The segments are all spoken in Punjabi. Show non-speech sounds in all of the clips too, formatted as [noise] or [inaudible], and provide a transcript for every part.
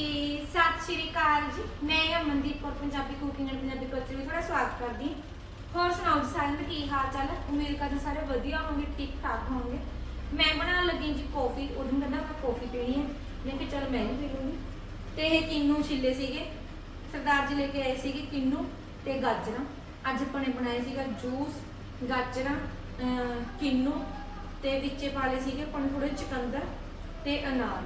ਹਾਂਜੀ ਸਤਿ ਸ਼੍ਰੀ ਅਕਾਲ ਜੀ। ਮੈਂ Amandeep Kaur, Punjabi cooking and Punjabi culture ਵਿੱਚ ਤੁਹਾਡਾ ਸਵਾਗਤ ਕਰਦੀ ਹਾਂ। ਹੋਰ ਸੁਣਾਓ ਜੀ ਸਾਰਿਆਂ ਦਾ ਕੀ ਹਾਲ ਚਾਲ ਉਮੀਦ ਕਰਦੇ ਸਾਰੇ ਵਧੀਆ ਹੋਣਗੇ ਠੀਕ ਠਾਕ ਹੋਣਗੇ। ਮੈਂ ਬਣਾਉਣ ਲੱਗੀ ਜੀ ਕੌਫੀ ਉਦੋਂ ਕਹਿੰਦਾ ਮੈਂ ਕੌਫੀ ਪੀਣੀ ਹੈ। ਮੈਂ ਕਿਹਾ ਚਲ ਮੈਂ ਵੀ ਪੀ ਲੂੰਗੀ। ਤੇ ਇਹ ਕਿੰਨੂ ਛਿੱਲੇ ਸੀਗੇ। ਸਰਦਾਰ ਜੀ ਲੈ ਕੇ ਆਏ ਸੀਗੇ ਕਿੰਨੂ ਤੇ ਗਾਜਰਾਂ। ਅੱਜ ਆਪਾਂ ਨੇ ਬਣਾਇਆ ਸੀਗਾ ਜੂਸ, ਗਾਜਰਾਂ ਕਿੰਨੂ ਤੇ ਵਿੱਚੇ ਪਾ ਲਏ ਸੀਗੇ ਆਪਾਂ ਨੇ ਥੋੜੇ ਚਕੰਦਰ ਤੇ ਅਨਾਰ।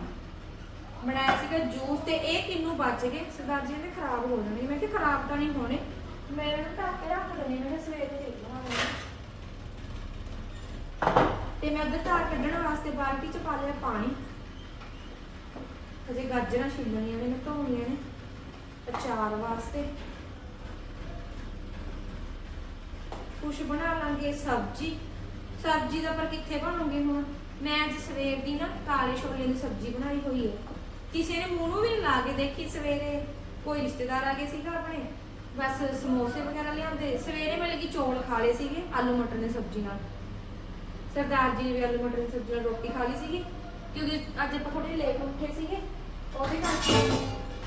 ਬਣਾਇਆ ਸੀਗਾ ਜੂਸ ਤੇ ਇਹ ਕਿੰਨੂ ਬਚ ਗਏ? ਸਰਦਾਰ ਜੀ ਨੇ ਖਰਾਬ ਹੋ ਜਾਣੇ। ਮੈਂ ਕਿਹਾ ਖਰਾਬ ਤਾਂ ਨਹੀਂ ਹੋਣੇ। ਮੈਂ ਇਹਨਾਂ ਨੂੰ ਢੱਕ ਕੇ ਰੱਖ ਦਿੰਦੀ ਮੈਂ ਕਿਹਾ ਸਵੇਰੇ ਦੇ ਬਣਾਵਾਂਗੇ ਤੇ ਮੈਂ ਅੱਧਾ ਧਾਰ ਕੱਢਣ ਵਾਸਤੇ ਬਾਲਟੀ ਚ ਪਾ ਲਿਆ ਪਾਣੀ। ਅਜੇ ਗਾਜਰਾਂ ਛਿੱਲਣੀਆਂ ਨੇ ਮੈਂ ਧੋਣੀਆਂ ਨੇ, ਅਚਾਰ ਵਾਸਤੇ। ਕੁਛ ਬਣਾ ਲਾਂਗੇ, ਸਬਜ਼ੀ। ਸਬਜ਼ੀ ਦਾ ਪਰ ਕਿੱਥੇ ਬਣੂਗੀ ਹੁਣ? ਮੈਂ ਅੱਜ ਸਵੇਰ ਦੀ ਨਾ ਕਾਲੇ ਛੋਲੇ ਦੀ ਸਬਜ਼ੀ ਬਣਾਈ ਹੋਈ ਹੈ। ਕਿਸੇ ਨੇ ਮੂੰਹ ਨੂੰ ਵੀ ਨੀ ਲਾ ਕੇ ਦੇਖੀ, ਸਵੇਰੇ ਕੋਈ ਰਿਸ਼ਤੇਦਾਰ ਆ ਗਏ ਸੀਗਾ ਆਪਣੇ, ਬਸ ਸਮੋਸੇ ਵਗੈਰਾ ਲਿਆਂਦੇ ਸਵੇਰੇ ਮੈਂ ਲੱਗੀ ਚੌਲ ਖਾ ਲਏ ਸੀਗੇ, ਆਲੂ ਮਟਰ ਦੀ ਸਬਜ਼ੀ ਨਾਲ। ਸਰਦਾਰ ਜੀ ਨੇ ਵੀ ਆਲੂ ਮਟਰ ਦੀ ਸਬਜ਼ੀ ਨਾਲ ਰੋਟੀ ਖਾ ਲਈ ਸੀਗੀ, ਕਿਉਂਕਿ ਅੱਜ ਆਪਾਂ ਥੋੜੇ ਲੇਟ ਉੱਠੇ ਸੀਗੇ, ਉਹਦੇ ਕਰਕੇ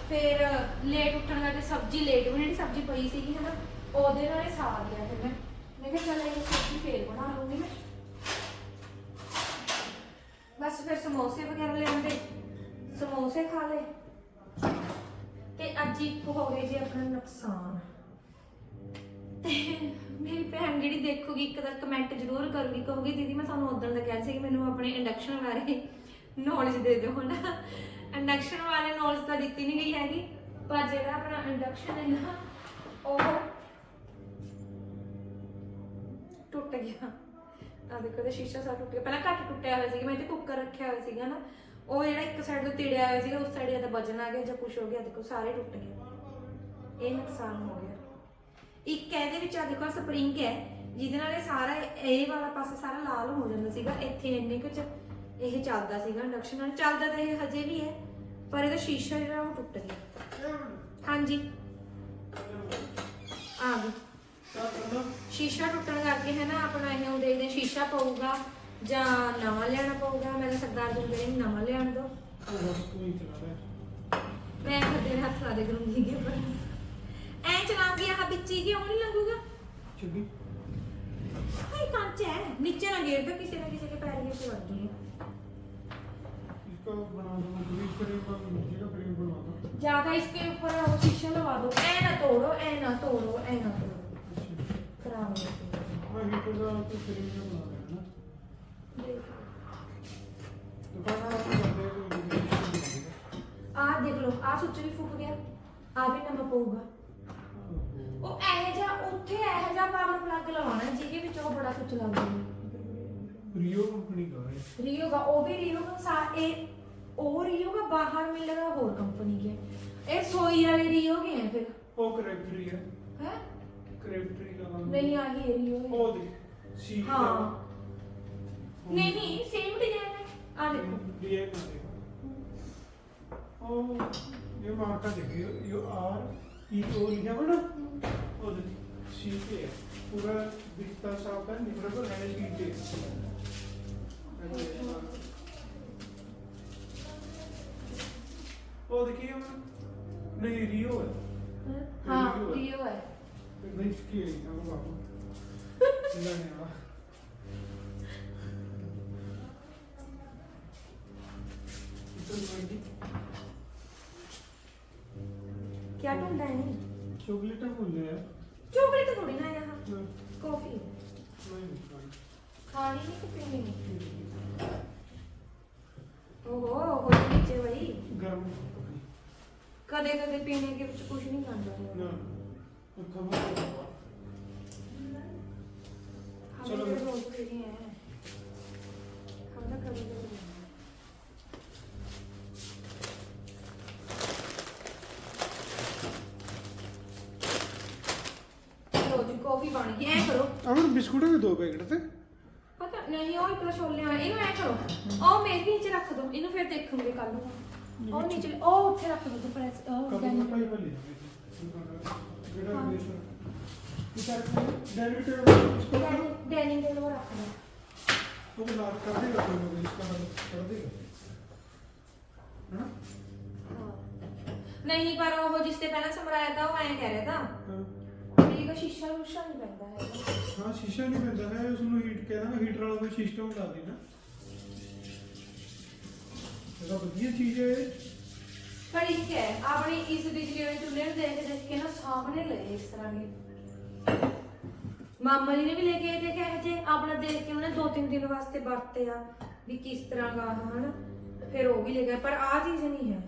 ਫਿਰ ਲੇਟ ਉੱਠਣ ਕਰਕੇ ਸਬਜ਼ੀ ਲੇਟ ਬਣੀ ਜਿਹੜੀ ਸਬਜ਼ੀ ਪਈ ਸੀਗੀ ਹਨਾ, ਉਹਦੇ ਨਾਲ ਹੀ ਸਾਰ ਲਿਆ ਫਿਰ ਮੈਂ। ਮੈਂ ਕਿਹਾ ਚੱਲ ਇਹ ਸਬਜ਼ੀ ਫੇਰ ਬਣਾ ਲੂੰਗੀ ਮੈਂ। ਬਸ ਫਿਰ ਸਮੋਸੇ ਵਗੈਰਾ ਲਿਆਂਦੇ ਸਮੋਸੇ ਖਾ ਲਏ? ਤੇ ਅੱਜ ਇੱਕ ਹੋ ਗਏ ਆਪਣਾ ਨੁਕਸਾਨ। ਤੇ ਮੇਰੀ ਭੈਣ ਜਿਹੜੀ ਦੇਖੂਗੀ, ਇੱਕ ਦਾ ਕਮੈਂਟ ਜ਼ਰੂਰ ਕਰੂਗੀ, ਕਹੂਗੀ, ਦੀਦੀ, ਮੈਂ ਤੁਹਾਨੂੰ ਉਦੋਂ ਦਾ ਕਹਿ ਸੀ ਕਿ ਮੈਨੂੰ ਆਪਣੇ ਇੰਡਕਸ਼ਨ ਬਾਰੇ ਨੌਲੇਜ ਦੇ ਦਿਓ ਨਾ ਇੰਡਕਸ਼ਨ ਬਾਰੇ ਨੌਲੇਜ ਤਾਂ ਦਿੱਤੀ ਨਹੀਂ ਗਈ ਹੈਗੀ, ਪਰ ਜਿਹੜਾ ਆਪਣਾ ਇੰਡਕਸ਼ਨ ਹੈ ਨਾ, ਉਹ ਟੁੱਟ ਗਿਆ। ਆ ਦੇਖੋ ਤੇ ਸ਼ੀਸ਼ਾ ਸਾ ਟੁੱਟ ਗਿਆ। ਪਹਿਲਾਂ ਘੱਟ ਟੁੱਟਿਆ ਹੋਇਆ ਸੀ, ਮੈਂ ਤੇ ਕੁੱਕਰ ਰੱਖਿਆ ਹੋਇਆ ਸੀਗਾ ਨਾ। ਉਹ ਜਿਹੜਾ ਇੱਕ ਸਾਈਡ ਤੋਂ ਤਿੜਿਆ ਹੋਇਆ ਸੀਗਾ ਉਸ ਸਾਈਡ ਜ਼ਿਆਦਾ ਵਜਨ ਆ ਗਿਆ ਜਾਂ ਕੁਛ ਹੋ ਗਿਆ ਦੇਖੋ ਸਾਰੇ ਟੁੱਟ ਗਏ। ਇਹ ਨੁਕਸਾਨ ਹੋ ਗਿਆ। ਇੱਕ ਇਹਦੇ ਵਿੱਚ ਆ ਦੇਖੋ ਸਪਰਿੰਗ ਹੈ ਜਿਹਦੇ ਨਾਲ ਇਹ ਸਾਰਾ ਇਹ ਵਾਲਾ ਪਾਸਾ ਸਾਰਾ ਲਾਲ ਹੋ ਜਾਂਦਾ ਸੀਗਾ ਇੱਥੇ ਇੰਨੇ ਕੁ ਚ ਇਹ ਚੱਲਦਾ ਸੀਗਾ ਇੰਡਕਸ਼ਨ ਨਾਲ। ਚੱਲਦਾ ਤਾਂ ਇਹ ਹਜੇ ਵੀ ਹੈ ਪਰ ਇਹਦਾ ਸ਼ੀਸ਼ਾ ਜਿਹੜਾ ਉਹ ਟੁੱਟ ਗਿਆ। ਹਾਂਜੀ। ਆ ਗਈ। ਸ਼ੀਸ਼ਾ ਟੁੱਟਣ ਕਰਕੇ ਹੈ ਨਾ ਆਪਣਾ ਇਹ ਹੁਣ ਦੇਖਦੇ ਸ਼ੀਸ਼ਾ ਪਊਗਾ। ਜਾਂ ਨਵਾਂ ਲੈਣਾ ਪਊਗਾ? ਮੈਂ ਤਾਂ ਸਰਦਾਰ ਜੀ ਨੂੰ ਕਹਿੰਦੀ ਨਵਾਂ ਲੈਣ ਦੋ ਮੈਂ ਫਿਰ ਤੇਰੇ ਹੱਥ ਲਾ ਦੇ ਕਰੂੰਗੀ ਕਿ ਪਰ ਐ ਚਲਾਉਂਗੀ ਆਹ ਵਿੱਚ ਹੀ ਉਹ ਨਹੀਂ ਲੱਗੂਗਾ? ਚੁੱਭੀ ਹਾਈ ਕੰਚ ਨੀਚੇ ਨਾ ਗੇਰ ਦੇ ਕਿਸੇ ਨਾ ਕਿਸੇ ਦੇ ਪੈਰ ਵਿੱਚ ਵੱਜ ਜੂਗੀ ਇਸ ਕੋ ਉੱਪਰ ਉਹ ਸ਼ੀਸ਼ਾ ਲਵਾ ਦਿਓ ਐ ਨਾ ਤੋੜੋ ਐ ਨਾ ਤੋੜੋ ਐ ਨਾ ਤੋੜੋ। ਅੱਛਾ। ਕਰਾਂਗੇ ਹਾਂ ਹੀਟਰ ਦਾ ਕੋਈ ਕਰੀਮ ਬਣਾ ਆਹ ਦੇਖ ਲਓ ਆਹ ਸੁੱਚ ਵੀ ਫੁੱਕ ਗਿਆ। ਆ ਵੀ ਨਵਾਂ ਪਊਗਾ। ਉਹ ਇਹ ਜਿਹਾ ਉੱਥੇ ਇਹ ਜਿਹਾ ਪਾਵਰ ਪਲੱਗ ਲਵਾਉਣਾ ਜਿਹਦੇ ਵਿੱਚ ਉਹ ਬੜਾ ਸੁੱਚ ਲੱਗਦਾ ਰੀਓ ਕੰਪਨੀ ਦਾ ਹੈ। ਰੀਓ ਦਾ ਉਹ ਵੀ ਰੀਓ ਦਾ ਸਾ ਇਹ ਉਹ ਰੀਓ ਦਾ ਬਾਹਰ ਮਿਲੇਗਾ ਹੋਰ ਕੰਪਨੀ ਕੇ ਇਹ ਸੋਈ ਵਾਲੇ ਰੀਓ ਕੇ ਹੈ ਫਿਰ? ਉਹ ਕਰੈਕਟਰੀ ਹੈ। ਹੈ? ਕਰੈਕਟਰੀ ਦਾ ਨਹੀਂ ਆਹੀ ਰੀਓ ਉਹ ਦੇ ਸੀ ਹਾਂ। आ देखो ਇਹ ਮਾਰਕਾ ਦੇਖਿਓ ਯੂ ਆਰ ਈ ਓ ਲਿਖਿਆ ਹੋਇਆ ਨਾ ਉਹ ਸੀ ਤੇ ਹੈ ਪੂਰਾ ਦਿਖਤਾ ਸਾਫ ਹੈ ਨਿਕਲਦਾ ਹੈ ਜੀ ਤੇ ਉਹ ਦੇਖਿਓ ਨਹੀਂ ਰੀਓ ਹੈ हाँ Rio है। रीओ है ਨਹੀਂ ਕੀ ਹੈ ਨਾ ਬਾਬੂ ਲੈਣੇ ਆ क्या ढूंढ रहे हैं चॉकलेट ढूंढ रहे हैं। चॉकलेट थोड़ी ना यहाँ। कॉफ़ी। खानी नहीं तो पीनी नहीं ओहो हो नीचे भाई। गर्म। कदे कदे पीने के कुछ कुछ नहीं खाता तो तो चलो। तो हम तो कभी ਤੁਸੀਂ ਐ ਕਰੋ। ਅਮਰ ਬਿਸਕੁਟ ਦੇ ਦੋ ਪੈਕਟ ਤੇ। ਪਤਾ ਨਹੀਂ ਉਹ ਇੱਕ ਛੋਲੇ ਆ ਇਹਨੂੰ ਐ ਕਰੋ। ਉਹ ਮੇਜ਼ ਨੀਚੇ ਰੱਖ ਦਿਓ ਇਹਨੂੰ ਫਿਰ ਦੇਖੂਗੇ ਕੱਲ ਨੂੰ। ਉਹ ਨੀਚੇ ਉਹ ਉੱਥੇ ਰੱਖ ਦਿਓ ਪ੍ਰੈਸ ਉਹ ਕਦੋਂ ਪਾਈ ਬਲੀ ਜਿਹੜਾ ਮੇਜ਼ ਕਿਤਾਬ ਡੈਨਿੰਗ ਟੇਬਲ ਇਸ ਪਰ ਡੈਨਿੰਗ ਟੇਬਲ ਰੱਖ ਦਿਓ ਉਹ ਲਾਕ ਕਰ ਦੇਗਾ ਤੁਹਾਨੂੰ ਇਸ ਦਾ ਕਰ ਦੇਗਾ ਹਾਂ ਨਹੀਂ ਪਰ ਉਹ ਜਿਸ ਤੇ ਪਹਿਲਾਂ ਸਮਰਾਇਆ ਤਾਂ ਉਹ ਐਂ ਕਹਿ ਰਿਹਾ ਤਾਂ। ਸ਼ੀਸ਼ਾ ਰੂਸ਼ਾ ਨਹੀਂ ਪੈਂਦਾ ਹੈਗਾ। ਹਾਂ ਸ਼ੀਸ਼ਾ ਨਹੀਂ ਪੈਂਦਾ ਹੈ ਉਸ ਨੂੰ ਹੀਟ ਕਹਿੰਦਾ ਨਾ ਹੀਟਰ ਵਾਲਾ ਕੋਈ ਸਿਸਟਮ ਲਾ ਦੇ ਨਾ। ਇਹਦਾ ਵਧੀਆ ਚੀਜ਼ ਹੈ। ਪਰ ਇੱਕ ਹੈ ਆਪਣੀ ਇਸ ਬਿਜਲੀ ਵਾਲੇ ਚੁੱਲ੍ਹੇ ਨੂੰ ਦੇਖ ਦੇਖ ਕੇ ਨਾ ਸਾਹਮਣੇ ਲਏ ਇਸ ਤਰ੍ਹਾਂ ਦੇ। ਮਾਮਾ ਜੀ ਨੇ ਵੀ ਲੈ ਕੇ ਆਏ ਦੇਖਿਆ ਹੈ ਜੇ ਆਪਣਾ ਦੇਖ ਕੇ ਉਹਨੇ ਦੋ ਤਿੰਨ ਦਿਨ ਵਾਸਤੇ ਵਰਤੇ ਆ ਵੀ ਕਿਸ ਤਰ੍ਹਾਂ ਦਾ ਹਨ। ਫਿਰ ਉਹ ਵੀ ਲੈ ਗਏ ਪਰ ਆ ਚੀਜ਼ ਨਹੀਂ ਹੈ।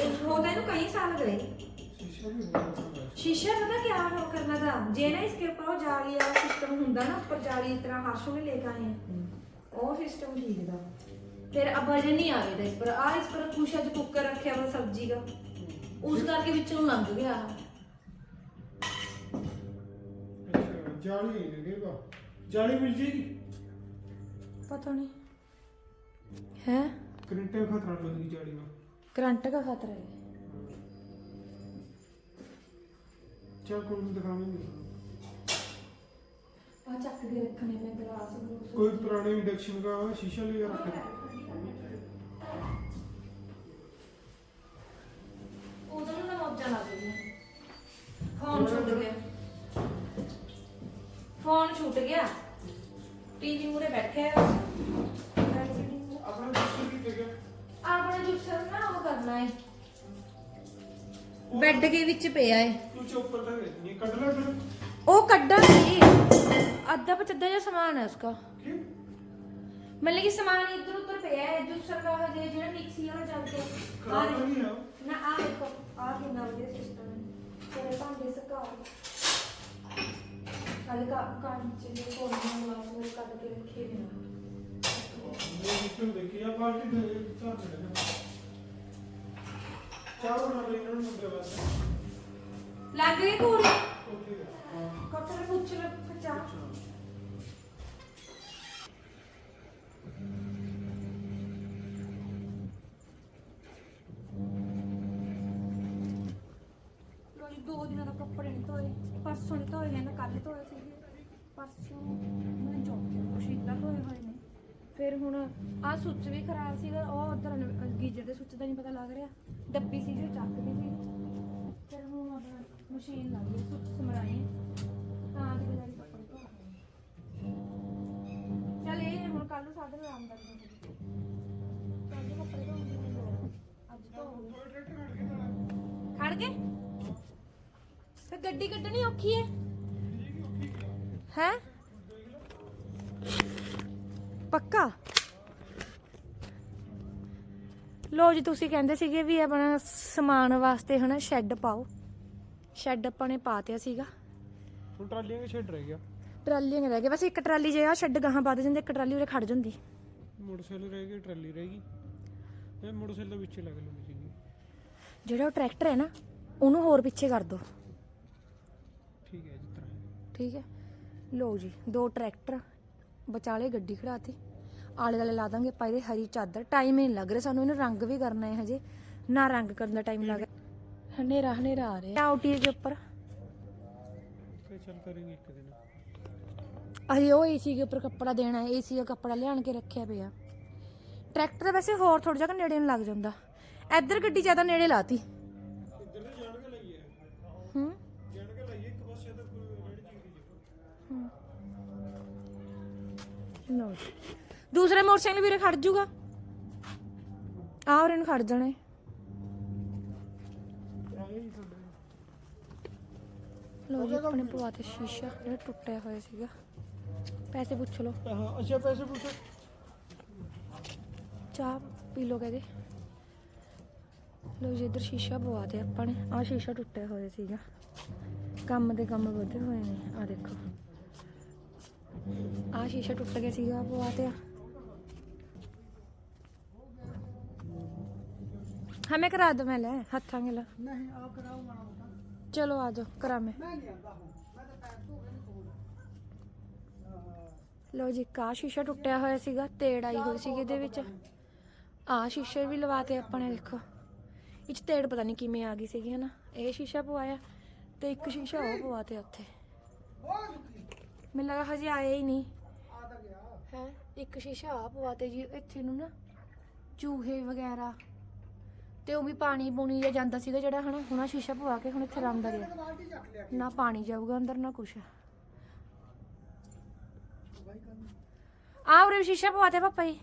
ਇਹ ਹੋਦਾ ਇਹਨੂੰ ਕਈ ਸਾਲ ਗਏ। ਸ਼ੀਸ਼ਾ ਵੀ ਬਹੁਤ ਅੱਛਾ ਹੈ। ਸ਼ੀਸ਼ਾ ਪਤਾ ਕਿਆ ਹੋ ਕਰਨਾ ਦਾ ਜੇ ਨਾ ਇਸਕੇ ਉੱਪਰ ਉਹ ਜਾਲੀ ਵਾਲਾ ਸਿਸਟਮ ਹੁੰਦਾ ਨਾ ਉੱਪਰ ਜਾਲੀ ਇਸ ਤਰ੍ਹਾਂ ਹਰਸ਼ੋ ਵੀ ਲੈ ਕੇ ਆਏ हैं। ਉਹ ਸਿਸਟਮ ਠੀਕ ਦਾ। ਫਿਰ ਆ ਵਜਨ ਨਹੀਂ ਆਵੇਦਾ ਇਸ ਪਰ ਆ ਇਸ ਪਰ ਕੁਛ ਅੱਜ ਕੁੱਕਰ ਰੱਖਿਆ ਵਾ ਸਬਜ਼ੀ ਦਾ। ਉਸ ਕਰਕੇ ਵਿੱਚੋਂ ਲੰਘ ਗਿਆ ਜਾਲੀ ਨਹੀਂ ਲੱਗੇਗਾ ਜਾਲੀ ਮਿਲ ਜੇਗੀ? ਪਤਾ ਨਹੀਂ। ਹੈ? ਕਰੰਟ ਦਾ ਖਤਰਾ ਲੱਗਦੀ ਜਾਲੀ ਨਾਲ। ਕਰੰਟ ਦਾ ਖਤਰਾ ਹੈ ਕੋਈ ਪੁਰਾਣੇ ਇੰਡਕਸ਼ਨ ਦਾ ਸ਼ੀਸ਼ਾ ਲਿਆ ਰੱਖਿਆ ਉਦੋਂ ਫੋਨ ਛੁੱਟ ਗਿਆ। ਫੋਨ ਟੀਵੀ ਮੂਰੇ ਬੈਠੇ ਆ। ਆਪਣਾ ਕੁਛ ਵੀ ਜਗ੍ਹਾ ਕਰਨਾ ਹੈ ਬੈੱਡ ਦੇ ਵਿੱਚ ਪਿਆ ਹੈ कुछ ऊपर तक ये कट ला फिर ਉਹ ਕੱਢਾਂਗੀ ਅੱਧਾ ਪਚੱਦਾ ਜਿਹਾ ਸਮਾਨ ਹੈ ਉਸਕਾ क्यों ਮਤਲਬ ਕਿ ਸਮਾਨ ਇੱਧਰ ਉੱਧਰ ਪਿਆ ਹੈ ਜੁਸਰ ਦਾ ਹਜੇ ਜਿਹੜਾ ਮਿਕਸੀ ਵਾਲਾ ਚੱਲਦਾ ਆ खराब तो नहीं है ਨਾ ਆ ਦੇਖੋ ਆ ਕਿੰਨਾ ਵਧੀਆ ਸਿਸਟਮ ਹੈ ਤੇਰੇ ਭਾਂਡੇ ਸੁਕਾ ਅਲ ਕਾ ਕਾਂਚ ਦੇ ਕੋਲ ਨੂੰ ਲਾ ਕੇ ਕੱਢ ਕੇ ਰੱਖੇ ਨੇ ये सिस्टम देखिए या पार्टी दे चार मिनट चार बना ले इन्होंने मुझे बात ਲੱਗ ਗਈ ਕੋਲ ਕੋਟਰ ਪੁੱਛ ਲੈ ਪਚਾ ਦੋ ਦਿਨਾਂ ਦਾ ਕੱਪੜੇ ਨਹੀਂ ਧੋਏ, ਪਰਸੋਂ ਨਹੀਂ ਧੋਏ ਕੱਲ ਧੋਏ ਸੀ ਪਰਸੋਂ ਮੈਂ ਧੋਏ ਹੋਏ ਨੇ। ਫਿਰ ਹੁਣ ਆ ਸੁੱਚ ਵੀ ਖਰਾਬ ਸੀਗਾ, ਉਹ ਉਧਰ ਗੀਜਰ ਦੇ ਸੁੱਚ ਦਾ ਨਹੀਂ ਪਤਾ ਲੱਗ ਰਿਹਾ। ਡੱਬੀ ਸੀ ਜੋ ਚੱਕ ਵੀ ਸੀ। ਮਸ਼ੀਨ ਲਾ ਲਈ ਸਮਰਾਏ ਤਾਂ ਦੀ ਬਜਾਰੀ ਕੱਪੜੇ ਧੋ ਰਹੇ ਚੱਲ ਇਹ ਹੁਣ ਕੱਲ ਨੂੰ ਸਾਡੇ ਆਰਾਮ ਕਰ ਦਿੰਦੇ ਕੱਲ ਨੂੰ ਕੱਪੜੇ ਧੋਣ ਦੀ ਲੋੜ ਅੱਜ ਧੋਉਂਗੇ ਖੜ ਗਏ? ਤੇ ਗੱਡੀ ਕੱਢਣੀ ਔਖੀ ਹੈ ਹੈ? ਪੱਕਾ? ਲੋ ਜੀ, ਤੁਸੀਂ ਕਹਿੰਦੇ ਸੀਗੇ ਵੀ ਆਪਣਾ ਸਮਾਨ ਵਾਸਤੇ ਹਨਾ ਸ਼ੈੱਡ ਪਾਓ। ਸ਼ੈੱਡ ਆਪਾਂ ਨੇ ਪਾਤਿਆ ਸੀਗਾ। ਹੁਣ ਟਰਾਲੀਆਂ ਕੇ ਛੱਡ ਰਹਿ ਗਿਆ ਟਰਾਲੀਆਂ ਰਹਿ ਗਏ ਬਸ ਇੱਕ ਟਰਾਲੀ ਜੇ ਆ ਸ਼ੈੱਡ ਗਾਹਾਂ ਵੱਧ ਜਾਂਦੇ ਇੱਕ ਟਰਾਲੀ ਉਰੇ ਖੜ ਜਾਂਦੀ। ਮੋਟਰਸਾਈਕਲ ਰਹਿ ਗਿਆ ਟਰਾਲੀ ਰਹਿ ਗਈ। ਇਹ ਮੋਟਰਸਾਈਕਲ ਦੇ ਵਿੱਚ ਲੱਗ ਲੂਗੀ ਸੀਗੀ। ਜਿਹੜਾ ਉਹ ਟਰੈਕਟਰ ਹੈ ਨਾ ਉਹਨੂੰ ਹੋਰ ਪਿੱਛੇ ਕਰ ਦਿਓ ਠੀਕ ਹੈ ਜਿਸ ਤਰ੍ਹਾਂ। ਠੀਕ ਹੈ? ਲੋ ਜੀ ਦੋ ਟਰੈਕਟਰ ਵਿਚਾਲੇ ਗੱਡੀ ਖੜਾਤੀ ਆਲੇ ਦੁਆਲੇ ਲਾ ਦਾਂਗੇ ਆਪਾਂ ਇਹਦੇ ਹਰੀ ਚਾਦਰ। ਟਾਈਮ ਹੀ ਨਹੀਂ ਲੱਗ ਰਿਹਾ ਸਾਨੂੰ ਇਹਨੂੰ ਰੰਗ ਵੀ ਕਰਨਾ ਹੈ ਹਜੇ। ਨਾ ਰੰਗ ਕਰਨ ਦਾ ਟਾਈਮ ਲੱਗ ਰਿਹਾ। ਹਨੇਰਾ ਹਨੇਰਾ ਆ ਰਿਹਾ। ਆਊਟੀ ਦੇ ਉੱਪਰ। ਤੇ ਚੱਲ ਕਰਾਂਗੇ ਇੱਕ ਦਿਨ। ਅਜੇ ਉਹ ਏਸੀ ਦੇ ਉੱਪਰ ਕੱਪੜਾ ਦੇਣਾ ਹੈ ਏਸੀ ਦਾ ਕੱਪੜਾ ਲਿਆਣ ਕੇ ਰੱਖਿਆ ਪਿਆ। ਟਰੈਕਟਰ ਵੈਸੇ ਹੋਰ ਥੋੜਾ ਜਿਹਾ ਨੇੜੇ ਨੂੰ ਲੱਗ ਜਾਂਦਾ। ਇੱਧਰ ਗੱਡੀ ਜ਼ਿਆਦਾ ਨੇੜੇ ਲਾਤੀ। ਇੱਧਰ ਤੇ ਜਾਣ ਕੇ ਲਾਈਏ ਹੂੰ। ਜਾਣ ਕੇ ਲਾਈਏ ਇੱਕ ਪਾਸੇ ਤਾਂ ਰੈਡੀ ਚੀਜ਼ ਲਓ ਜੀ। ਦੂਸਰੇ ਮੋਟਰਸਾਈਕਲ ਵੀਰੇ ਖੜ ਜੂਗਾ। ਆਹ ਉਹਰੇ ਨੂੰ ਖੜ ਜਾਣਾ ਹੈ। ਆਏ ਹੀ ਤੁਹਾਡੇ ਲਓ ਜੀ ਆਪਣੇ ਪਵਾ ਤੇ ਸ਼ੀਸ਼ਾ ਜਿਹੜਾ ਟੁੱਟਿਆ ਹੋਇਆ ਸੀਗਾ। ਪੈਸੇ ਪੁੱਛ ਲਓ। ਹਾਂ ਅੱਛਾ ਪੈਸੇ ਪੁੱਛੋ ਚਾਹ ਪੀ ਲਓ ਕਹਦੇ। ਲਓ ਜੀ ਇੱਧਰ ਸ਼ੀਸ਼ਾ ਪਵਾ ਤੇ ਆਪਾਂ ਨੇ। ਆਹ ਸ਼ੀਸ਼ਾ ਟੁੱਟਿਆ ਹੋਇਆ ਸੀਗਾ। ਕੰਮ ਦੇ ਕੰਮ ਵਧੇ ਹੋਏ ਨੇ ਆ ਦੇਖੋ। ਆਹ ਸ਼ੀਸ਼ਾ ਟੁੱਟ ਗਿਆ ਸੀਗਾ ਪਵਾ ਤੇ ਹਮੇ ਕਰਾ ਦੋ ਮੈਂ ਲੈ ਹੱਥਾਂ ਗਿਲਾ ਨਹੀਂ ਆ ਕਰਾਓ ਮਾਣਾ ਮੋਟਾ। ਚਲੋ ਆ ਜਾਓ ਕਰਾਂ ਮੈਂ। ਲਓ ਜੀ ਕਾ ਸ਼ੀਸ਼ਾ ਟੁੱਟਿਆ ਹੋਇਆ ਸੀਗਾ ਤੇੜ ਆਈ ਹੋਈ ਸੀਗੀ ਇਹਦੇ ਵਿੱਚ। ਆ ਸ਼ੀਸ਼ੇ ਵੀ ਲਵਾਤੇ ਆਪਾਂ ਨੇ ਦੇਖੋ। ਇਹ 'ਚ ਤੇੜ ਪਤਾ ਨਹੀਂ ਕਿਵੇਂ ਆ ਗਈ ਸੀਗੀ ਹਨਾ? ਇਹ ਸ਼ੀਸ਼ਾ ਪਵਾਇਆ ਤੇ ਇੱਕ ਸ਼ੀਸ਼ਾ ਉਹ ਪਵਾਤੇ ਉੱਥੇ। ਮੈਨੂੰ ਲੱਗਾ ਹਜੇ ਆਇਆ ਹੀ ਨਹੀਂ। ਹੈ? ਇੱਕ ਸ਼ੀਸ਼ਾ ਆ ਪਵਾਤੇ ਜੀ ਇੱਥੇ ਨੂੰ ਨਾ ਚੂਹੇ ਵਗੈਰਾ। ਤੇ ਉਹ ਵੀ ਪਾਣੀ ਪੂਣੀ ਜਿਹਾ ਜਾਂਦਾ ਸੀਗਾ ਜਿਹੜਾ ਹਨਾ ਹੁਣ ਸ਼ੀਸ਼ਾ ਪਵਾ ਕੇ ਹੁਣ ਇੱਥੇ ਆ ਗਿਆ। ਨਾ ਪਾਣੀ ਜਾਊਗਾ ਅੰਦਰ ਨਾ ਕੁਛ। ਆ ਉਰੇ ਸ਼ੀਸ਼ਾ ਪਵਾਤੇ ਪਾਪਾ ਜੀ।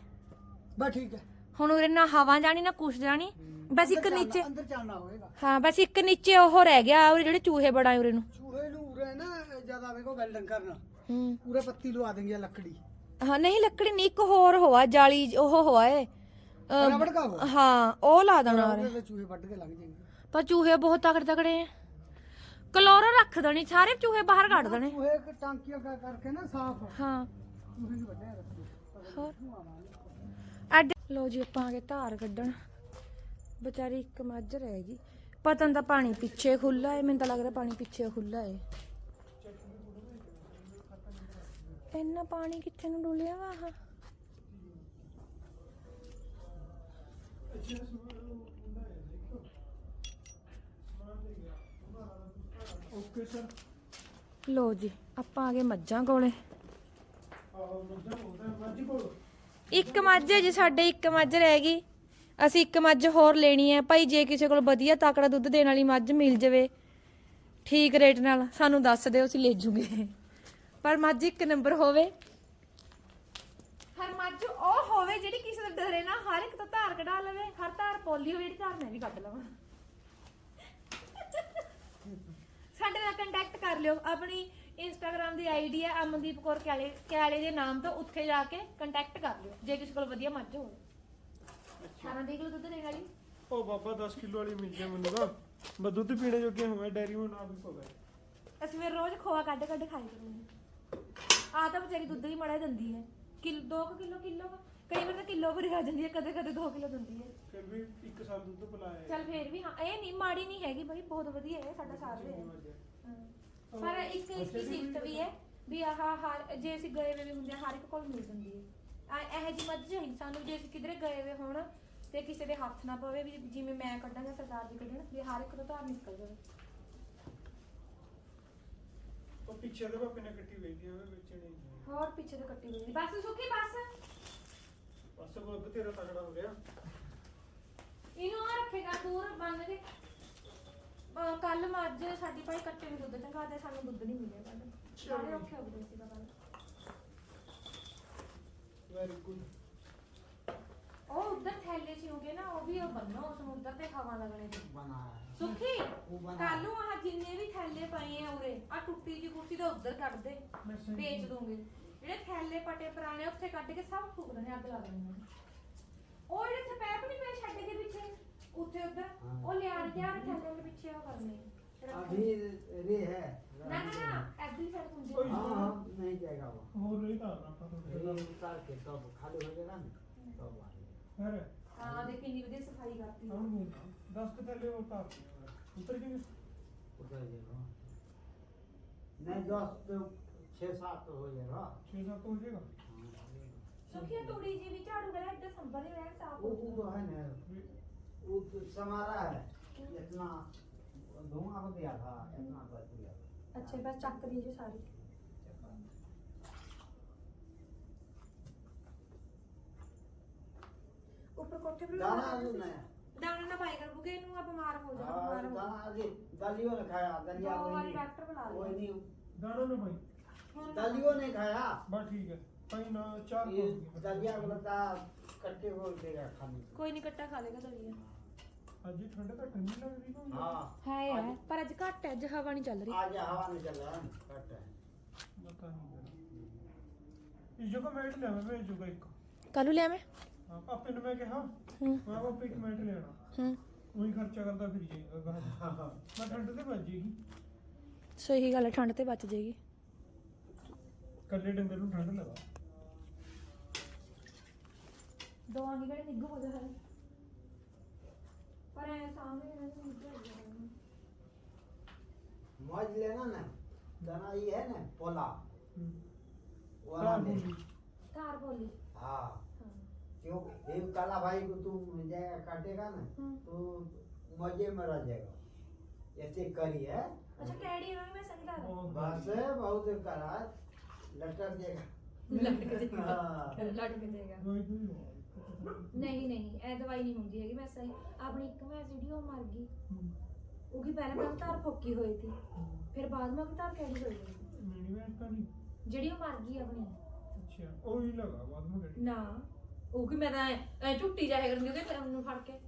ਬਸ ਠੀਕ ਹੈ। ਹੁਣ ਉਰੇ ਨਾ ਹਵਾ ਜਾਣੀ ਨਾ ਕੁਛ ਜਾਣੀ ਬਸ ਇੱਕ ਨੀਚੇ ਅੰਦਰ ਚੱਲਣਾ ਹੋਏਗਾ। ਹਾਂ ਬਸ ਇੱਕ ਨੀਚੇ ਉਹ ਰਹਿ ਗਿਆ ਉਰੇ ਜਿਹੜੇ ਚੂਹੇ ਬੜਾ ਉਰੇ ਨੂੰ। ਚੂਹੇ ਨੂੰ ਉਰੇ ਨਾ ਜਦ ਆਵੇਗਾ ਵੈਲਡਿੰਗ ਕਰਨਾ। ਹੂੰ। ਪੂਰੇ ਪੱਤੀ ਲਵਾ ਦੇਂਗੇ ਲੱਕੜੀ। ਹਾਂ ਨਹੀਂ ਲੱਕੜੀ ਨਹੀਂ ਇੱਕ ਹੋਰ ਹੋਆ ਜਾਲੀ ਉਹ ਹੋਆ ਏ। ਰਬੜ ਹਾਂ ਉਹ ਲਾ ਦੇਣਾ ਉਹਦੇ। ਚੂਹੇ ਵੱਢ ਕੇ ਲੱਗ ਜਾਣਗੇ ਪਰ ਚੂਹੇ ਬਹੁਤ ਤਕੜੇ ਤਕੜੇ ਆ। ਕਲੋਰਾ ਰੱਖ ਦੇਣੀ ਸਾਰੇ ਚੂਹੇ ਬਾਹਰ ਕੱਢ ਦੇਣੇ। ਚੂਹੇ ਇੱਕ ਟਾਂਕੀਆਂ ਕਰ ਕਰਕੇ ਨਾ ਸਾਫ਼। ਹਾਂ। ਚੂਹੇ ਨੂੰ ਵੱਢਿਆ ਰੱਖੋ ਹੋਰ? ਅੱਡ ਲੋ ਜੀ ਆਪਾਂ ਆ ਗਏ ਧਾਰ ਕੱਢਣ। ਵਿਚਾਰੀ ਇੱਕ ਮੱਝ ਰਹਿ ਗਈ। ਪਤਨ ਦਾ ਪਾਣੀ ਪਿੱਛੇ ਖੁੱਲਾ ਏ ਮੈਨੂੰ ਤਾਂ ਲੱਗਦਾ ਪਾਣੀ ਪਿੱਛੇ ਖੁੱਲਾ ਏ। ਇੰਨਾ ਪਾਣੀ ਕਿੱਥੇ ਨੂੰ ਡੁੱਲਿਆ ਵਾ ਆਹ? ਓਕੇ ਸਰ ਲੋ ਜੀ, ਆਪਾਂ ਆ ਗਏ ਮੱਝਾਂ ਕੋਲੇ। ਇੱਕ ਮੱਝ ਹੈ ਜੀ, ਸਾਡੇ ਇੱਕ ਮੱਝ ਰਹਿ ਗਈ। ਅਸੀਂ ਇੱਕ ਮੱਝ ਹੋਰ ਲੈਣੀ ਹੈ। ਭਾਈ, ਜੇ ਕਿਸੇ ਕੋਲ ਵਧੀਆ ਤਾਕੜਾ ਦੁੱਧ ਦੇਣ ਵਾਲੀ ਮੱਝ ਮਿਲ ਜਾਵੇ, ਠੀਕ ਰੇਟ ਨਾਲ ਸਾਨੂੰ ਦੱਸ ਦਿਓ, ਅਸੀਂ ਲੈ ਜੂਗੇ। ਪਰ ਮੱਝ ਇੱਕ ਨੰਬਰ ਹੋਵੇ। ਹਰ ਮੱਝ ਉਹ ਹੋਵੇ ਜਿਹੜੀ ਕਿਸੇ ਦਾ ਡਰੇ ਨਾ ਹਰ ਇੱਕ ਤੋਂ ਧਾਰ ਕਢਾ ਲਵੇ ਹਰ ਧਾਰ ਪੋਲੀ ਹੋਵੇ ਜਿਹੜੀ ਧਾਰ ਮੈਂ ਵੀ ਕੱਢ ਲਵਾਂ। ਸਾਡੇ ਨਾਲ ਕੰਟੈਕਟ ਕਰ ਲਿਓ ਆਪਣੀ ਇੰਸਟਾਗ੍ਰam ਦੀ ਆਈਡੀ ਹੈ ਅਮਨਦੀਪ ਕੌਰ ਕੈਲੇ ਕੈਲੇ ਦੇ ਨਾਮ ਤੋਂ ਉੱਥੇ ਜਾ ਕੇ ਕੰਟੈਕਟ ਕਰ ਲਿਓ ਜੇ ਕਿਸੇ ਕੋਲ ਵਧੀਆ ਮੱਝ ਹੋਵੇ। 18 ਕਿਲੋ ਦੁੱਧ ਦੇਣ ਵਾਲੀ। ਉਹ ਬਾਬਾ 10 ਕਿਲੋ ਵਾਲੀ ਮਿਲ ਜਾ ਮੈਨੂੰ ਤਾਂ। ਮੈਂ ਦੁੱਧ ਪੀਣੇ ਜੋਗੇ ਹੋਵੇ ਡੈਰੀ ਨੂੰ ਨਾ ਵੀ ਪਵੇ ਅਸੀਂ ਫਿਰ ਰੋਜ਼ ਖੋਆ ਕੱਢ ਕੱਢ ਖਾਈ ਕਰੂੰਗੇ ਆ ਤਾਂ ਵਿਚਾਰੀ ਦੁੱਧ ਹੀ ਮੜਾ ਦਿੰਦੀ ਹੈ। ਕਿਲੋ 2 ਕਿਲੋ ਕਿਲੋ ਕਈ ਵਾਰ ਤਾਂ ਕਿਲੋ ਭਰ ਆ ਜਾਂਦੀ ਹੈ ਕਦੇ ਕਦੇ 2 ਕਿਲੋ ਦਿੰਦੀ ਹੈ। ਫਿਰ ਵੀ ਇੱਕ ਸਾਲ ਦੁੱਧ ਪਿਲਾਇਆ ਚੱਲ ਫੇਰ ਵੀ ਹਾਂ ਇਹ ਨਹੀਂ ਮਾੜੀ ਨਹੀਂ ਹੈਗੀ ਬਈ ਬਹੁਤ ਵਧੀਆ ਹੈ ਸਾਡਾ ਸਾਥ ਹਾਂ। ਪਰ ਇੱਕ ਇਸ ਦੀ ਸਿਫਤ ਵੀ ਹੈ ਵੀ ਆਹ ਹਰ ਜੇ ਅਸੀਂ ਗਏ ਵੇ ਵੀ ਹੁੰਦੇ ਹਰ ਇੱਕ ਕੋਲ ਮਿਲ ਜਾਂਦੀ ਹੈ। ਆ ਇਹ ਜੀ ਮੱਝ ਚਾਹੀਦੀ ਸਾਨੂੰ ਜੇ ਅਸੀਂ ਕਿਧਰੇ ਗਏ ਵੇ ਹੋਣ ਤੇ ਕਿਸੇ ਦੇ ਹੱਥ ਨਾ ਪਵੇ ਵੀ ਜਿਵੇਂ ਮੈਂ ਕੱਢਾਂਗਾ ਸਰਦਾਰ ਜੀ ਕੱਢਣ ਵੀ ਹਰ ਇੱਕ ਤੋਂ ਧਾਰ ਨਿਕਲ ਜਾਵੇ। ਉਹ ਪਿੱਛੇ ਦੇ ਨੇ ਕੱਟੀ ਵੇਚੀ ਹੋਵੇ ਵਿੱਚ ਨਹੀਂ। ਹੋਰ ਪਿੱਛੇ ਤੋਂ ਕੱਟੀ ਹੋਈ ਬਸ ਸੁੱਕੀ ਬਸ। ਬਸ ਕੋ ਬਥੇਰਾ ਤਗੜਾ ਹੋ ਗਿਆ। ਇਹਨੂੰ ਆ ਰੱਖੇਗਾ ਦੂਰ ਬੰਨ ਦੇ ਕੱਲ ਮੱਝ ਸਾਡੀ ਭਾਈ ਕੱਟੇ ਨੂੰ ਦੁੱਧ ਚੰਗਾ ਤੇ ਸਾਨੂੰ ਦੁੱਧ ਨਹੀਂ ਮਿਲਿਆ ਸਾਰੇ ਔਖੇ ਹੋ ਗਏ ਸੀਗਾ ਕੱਲ ਵੈਰੀ ਗੁੱਡ ਉਹ ਉੱਧਰ ਥੈਲੇ ਚ ਹੋਗੇ ਨਾ ਉਹ ਵੀ ਉਹ ਬੰਨੋ ਉਸ ਉੱਧਰ ਤੇ ਹਵਾ ਲੱਗਣੇ ਬਣਾ। ਸੁੱਖੀ? ਉਹ ਬਣਾ- ਕੱਲ ਨੂੰ ਆਹ ਜਿੰਨੇ ਵੀ ਥੈਲੇ ਪਏ ਆ ਉਰੇ ਆ ਟੁੱਟੀ ਜੀ ਕੁਰਸੀ ਤਾਂ ਉਧਰ ਕੱਢ ਦੇ ਮੈਂ ਸਹੀ ਵੇਚ ਦੂੰਗੇ ਜਿਹੜੇ ਥੈਲੇ ਪਟੇ ਪੁਰਾਣੇ ਉੱਥੇ ਕੱਢ ਕੇ ਸਭ ਫੂਕ ਦੇਣੇ ਅੱਗ ਲਾ ਦੇਣੀ ਉਹ ਜਿਹੜੇ ਸਪੈਪ ਨਹੀਂ ਪਏ ਛੱਡ ਕੇ ਪਿੱਛੇ ਉੱਥੇ ਉਧਰ ਉਹ ਲਿਆਣ ਕੇ ਆ ਥੈਲੇ ਦੇ ਪਿੱਛੇ ਉਹ ਕਰਨੇ अभी रे है ਨਾ ਨਾ ਨਾ ਐਦੀ ਸਾਈਡ ਹੁੰਦੀ ਓਏ। हाँ हाँ नहीं जाएगा वो ਹੋਰ ਨਹੀਂ ਧਾਰਨਾ ਆਪਾਂ रे ਤੋਂ उतार के तब खाली हो जाएगा ना तब आएगा ਫਿਰ ਹਾਂ ਦੇ किन्नी ਵਧੀਆ ਸਫਾਈ ਕਰਤੀ ਹੁਣ ਨਹੀਂ 10 ਕੇ ਥੱਲੇ ਉਹ उतर के उतर गए ना। नहीं दस तो छः सात तो हो जाएगा छः सात तो हो जाएगा। सुखिया तोड़ी जी भी झाड़ू गला एकदम संभल रहा है साफ़ वो तो है ना। वो तो समारा है। इतना धुआँ हो गया था इतना बच गया अच्छा बस चेक कर लीजिए सारी। ऊपर कोठे पर दाना नहीं ਦਾਣਾ ਨਾ ਪਾਈ ਕਰ ਬੁਗੇ ਇਹਨੂੰ ਆ ਬਿਮਾਰ ਹੋ ਜਾ हाँ, ਬਿਮਾਰ ਹੋ दाना अभी दलियो ने खाया दलिया दो कोई बारी नहीं डॉक्टर बुला लिया। कोई नहीं ਦਾਣਾ ਨਾ ਭਾਈ ਹੁਣ दलियो ने खाया ਬਸ ਠੀਕ ਹੈ ਭਾਈ ਨਾ ਚਾਰ ये दलिया बोलता कट्टे बोल देगा खाने को ਕੋਈ ਨਹੀਂ ਕੱਟਾ ਖਾ ਲੇਗਾ ਦਲੀਆ ਅੱਜ ਹੀ ਠੰਡ ਤਾਂ ਠੰਡੀ ਲੱਗਦੀ ਨਾ हाँ ਹੈ ਯਾਰ ਪਰ ਅੱਜ ਘੱਟ ਹੈ ਅੱਜ ਹਵਾ ਨਹੀਂ ਚੱਲ ਰਹੀ आज हवा नहीं चल रहा है ना, कट है ਪਤਾ ਨਹੀਂ ਇਸ ਜਗ੍ਹਾ ਮੈਟ ਲਿਆ ਮੈਂ ਜੁਗਾ ਇੱਕ ਕੱਲੂ ਲਿਆ ਮੈਂ ਹਾਂ ਆਪੇ ਨੂੰ ਮੈਂ ਕਿਹਾ ਹੂੰ ਮੈਂ ਉਹ ਪਿਕ ਮੈਟ ਲੈਣਾ ਹੂੰ ਉਹੀ ਖਰਚਾ ਕਰਦਾ ਫਿਰ ਜਾਏਗਾ ਗਾਹ ਮੈਂ ਠੰਡ ਤੇ ਵੱਜ ਜੇਗੀ ਸਹੀ ਗੱਲ ਹੈ ਠੰਡ ਤੇ ਬਚ ਜਾਏਗੀ ਕੱਲੇ ਡੰਗਰ ਨੂੰ ਠੰਡ ਲਗਾ ਦੋ ਆਂਗੀ ਕਿਹੜੇ ਨਿੱਘ ਹੋ ਜਾ ਹਰੇ ਪਰ ਐ ਸਾਹਮਣੇ ਇਹਨਾਂ ਨੂੰ ਨਿੱਘ ਹੋ ਜਾਣਾ मौज लेना ना दाना ये है ना पोला वो ਹਾਂ वाला ले ਬੋਲੀ ਧਾਰ ਬੋਲੀ हाँ ਹਾਂ क्यों ये काला भाई को तू जाएगा काटेगा ना हम्म। तो मजे में रह जाएगा ऐसे करी है ਅੱਛਾ ਕਿਹੜੀ ਇਹਨਾਂ ਨੂੰ ਮੈਂ ਸਹੀ ਦੱਸ बस बहुत करा लटक जाएगा ਲਟਕ हाँ। [laughs] ਜਾਏਗਾ ਲਟਕ ਜਾਏਗਾ ਕੋਈ ਕੋਈ ਨਹੀਂ ਨਹੀਂ ਇਹ ਦਵਾਈ ਨਹੀਂ ਹੁੰਦੀ ਹੈਗੀ ਵੈਸੇ ਹੀ ਆਪਣੀ ਇੱਕ ਮੈਂ ਜਿਹੜੀ ਉਹ ਮਰ ਗਈ ਹੂੰ। ਉਹ ਕੀ ਪਹਿਲਾਂ ਪਹਿਲਾਂ ਧਾਰ ਫੋਕੀ ਹੋਈ ਸੀ ਫਿਰ ਬਾਅਦ ਵਿੱਚ ਉਹ ਧਾਰ ਕਿਹੜੀ ਹੋਈ ਸੀ? मेरी बहन का नहीं ਜਿਹੜੀ ਉਹ ਮਰ ਗਈ ਆਪਣੀ अच्छा ओ ही लगा बाद में गड़ी ਨਾ ਉਹ ਕੀ ਮੈਂ ਤਾਂ ਐ ਝੁੱਟੀ ਜਾਇਆ ਕਰੂੰਗੀ ਉਹਦੇ ਫਿਰ ਉਹਨੂੰ ਫੜ ਕੇ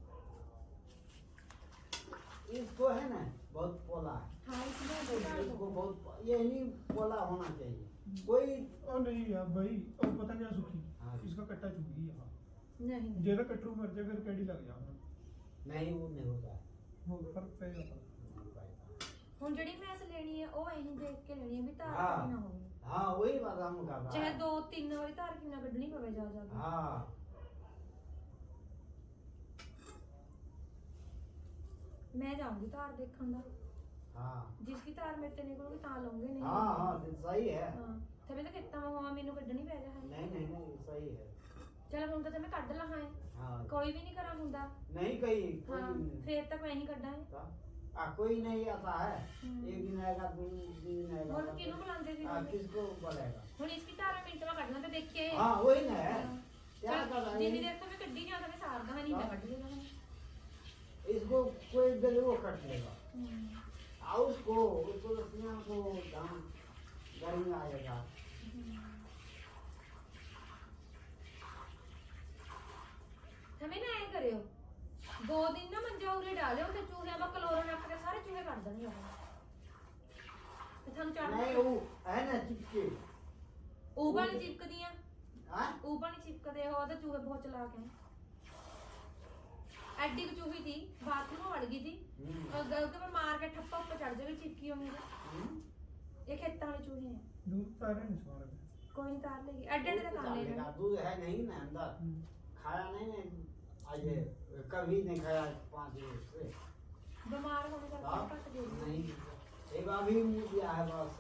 इसको है ना बहुत पोला है ਹਾਂ ਇਸ ਨੂੰ इसको बहुत ये नहीं पोला होना चाहिए कोई ओ नहीं यार भाई ओ पता क्या सुखी हाँ। इसका कट्टा चुकी है ਨਹੀਂ जेदा कटरू मर जाए फिर कैडी लग जा नहीं वो नहीं होता है वो फर्क पेगा नहीं पाएगा। ਹੁਣ ਜਿਹੜੀ ਮੈਸ ਲੈਣੀ ਹੈ ਉਹ ਐਂ ਦੇਖ ਕੇ ਲੈਣੀ ਹੈ ਵੀ ਧਾਰ ਹਾਂ। ਕਿੰਨਾ ਹੋਵੇ हाँ वही बात हम कर रहा ਚਾਹੇ है ਦੋ ਤਿੰਨ ਵਾਰੀ ਧਾਰ ਕਿਉਂ ਨਾ ਕੱਢਣੀ ਪਵੇ ਜਾ ਜਾ ਕੇ हाँ ਮੈਂ ਜਾਊਂਗੀ ਧਾਰ ਦੇਖਣ ਦਾ हाँ ਜਿਸ ਦੀ ਧਾਰ ਮੇਰੇ ਤੇ ਨਿਕਲੂਗੀ ਤਾਂ ਲਵਾਂਗੇ ਨਹੀਂ हाँ हाँ तो सही है ਹਾਂ ਤੇ ਮੈਂ ਤਾਂ ਖੇਤਾਂ ਵਾਂ ਮੈਨੂੰ ਕੱਢਣੀ ਪੈ ਜਾ ਹੈ नहीं नहीं नहीं सही है ਚਲ ਹੁਣ ਤਾਂ ਤੇ ਮੈਂ ਕੱਢ ਲਾਂ ਹਾਂ हाँ ਕੋਈ ਵੀ ਨਹੀਂ ਕਰਾਂ ਹੁੰਦਾ नहीं कहीं कोई ਹਾਂ नहीं। ਫੇਰ ਤੱਕ ਮੈਂ ਹੀ ਕੱਢਾਂ तो, आ, कोई नहीं आता है हम्म। एक दिन आएगा दो दिन आएगा ਹੁਣ ਕਿਹਨੂੰ ਬੁਲਾਉਂਦੇ ਸੀ हाँ, किसको बोलेगा ਹੁਣ ਇਸ ਦੀ ਧਾਰ ਮਿੰਟ ਮੈਂ ਕੱਢਣਾ ਤੇ ਦੇਖੀਏ हाँ वही ना है ਹਾਂ। क्या ਚੱਲ, कर रहा ਜਿੰਨੀ है ਦੇਰ ਤੱਕ ਮੈਂ ਕੱਢੀ ਜਾਂਦਾ ਮੈਂ ਸਾਰਦਾ ਹਾਂ ਨਹੀਂ ਮੈਂ ਕੱਢ ਲੈਣਾ इसको कोई देर वो कट लेगा ਹੂੰ आ उसको उसको रखना को दाम गर्मी आएगा ਹਮੇ ਨਾ ਐ ਕਰਿਓ ਦੋ ਦਿਨ ਨਾ ਮੰਜਾ ਉਰੇ ਡਾਲਿਓ ਤੇ ਚੂਹਿਆਂ ਦਾ ਕਲੋਰਨ ਰੱਖ ਕੇ ਸਾਰੇ ਚੂਹੇ ਕੱਢ ਦੇਣਗੇ ਤੇ ਤੁਹਾਨੂੰ नहीं ਚੜ੍ਹ वो है ना चिपके ਉਬਾਂ ਨਹੀਂ ਚਿਪਕਦੀਆਂ हाँ ਉਬਾਂ ਨਹੀਂ ਚਿਪਕਦੇ ਹੋ ਤੇ ਚੂਹੇ ਬਹੁਤ ਚਲਾ ਕੇ ਐਡੀ ਕੁ ਚੂਹੀ ਸੀ ਬਾਥਰੂਮ ਵੜ ਗਈ ਸੀ हम्म, ਉਹਦੇ ਉੱਤੇ ਮਾਰ ਕੇ ਠੱਪਾ ਉੱਪਰ ਚੜ ਜਾਵੇ ਚਿਪਕੀ ਹੋਣੀ हम्म। ਇਹ ਖੇਤਾਂ ਵਾਲੀ ਚੂਹੀ ਹੈ दूध तारे नहीं सवार ਕੋਈ ਨਹੀਂ ਤਾਰ ਲੇਗੀ ਐਡੇ ਐਡੇ ਦਾ दूध ਕੰਮ ਲੈ डालेगा, ਲੈਣਾ दूध है नहीं ना अंदर खाया नहीं ना आज कभी नहीं खाया पाँच दिन से ਬਿਮਾਰ ਹੋਣੇ ਕਰਕੇ हाँ? ਘੱਟ ਦੇ नहीं एक बार भी मुंह दिया है बस